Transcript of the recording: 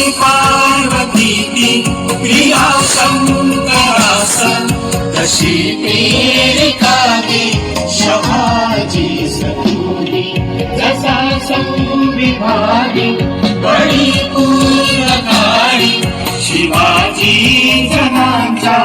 पार्वती प्रिया शङ्करासन। दशी तेरिकानि शभाजी सखूनि दशा संविभानि बळी पूर्णकारि शिवाजी जनांचा।